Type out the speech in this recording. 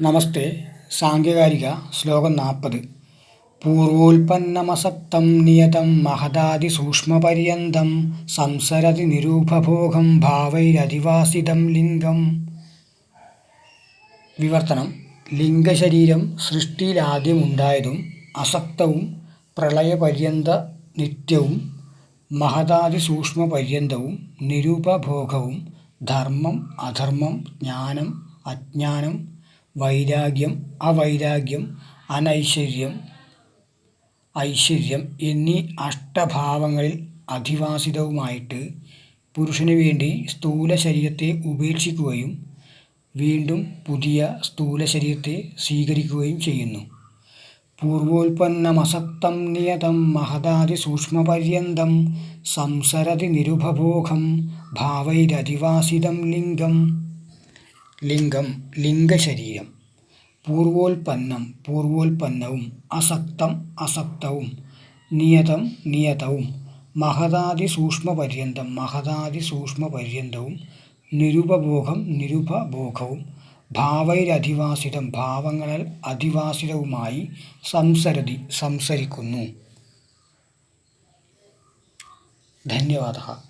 നമസ്തേ. സാങ്കേകാരിക ശ്ലോകം നാൽപ്പത്. പൂർവോൽപ്പന്നമസക്തം നിയതം മഹദാതിസൂക്ഷ്മപര്യന്തം സംസരതി നിരൂപഭോഗം ഭാവൈരധിവാസിതം ലിംഗം. വിവർത്തനം. ലിംഗശരീരം സൃഷ്ടിയിലാദ്യമുണ്ടായതും അസക്തവും പ്രളയപര്യന്ത നിത്യവും മഹദാതിസൂക്ഷ്മപര്യന്തവും നിരൂപഭോഗവും ധർമ്മം അധർമ്മം ജ്ഞാനം അജ്ഞാനം വൈരാഗ്യം അവൈരാഗ്യം അനൈശ്വര്യം ഐശ്വര്യം എന്നീ അഷ്ടഭാവങ്ങളിൽ അധിവാസിതവുമായിട്ട് പുരുഷന് വേണ്ടി സ്ഥൂല ശരീരത്തെ ഉപേക്ഷിക്കുകയും വീണ്ടും പുതിയ സ്ഥൂല ശരീരത്തെ സ്വീകരിക്കുകയും ചെയ്യുന്നു. പൂർവോൽപ്പന്നമസക്തം നിയതം മഹദാതി സൂക്ഷ്മപര്യന്തം സംസരതി നിരുപഭോഗം ഭാവൈരധിവാസിതം ലിംഗം ലിംഗം ലിംഗശരീരം. പൂർവോൽപ്പന്നം പൂർവോൽപ്പന്നവും അസക്തം അസക്തവും. നിയതം നിയതവും. മഹദാതി സൂക്ഷ്മപര്യന്തം മഹദാതി സൂക്ഷ്മപര്യന്തവും. നിരുപഭോഗം നിരുപഭോഗവും. ഭാവൈരധിവാസിതം ഭാവങ്ങളിൽ അധിവാസിതവുമായി സംസരതി സംസരിക്കുന്നു. ധന്യവാദ.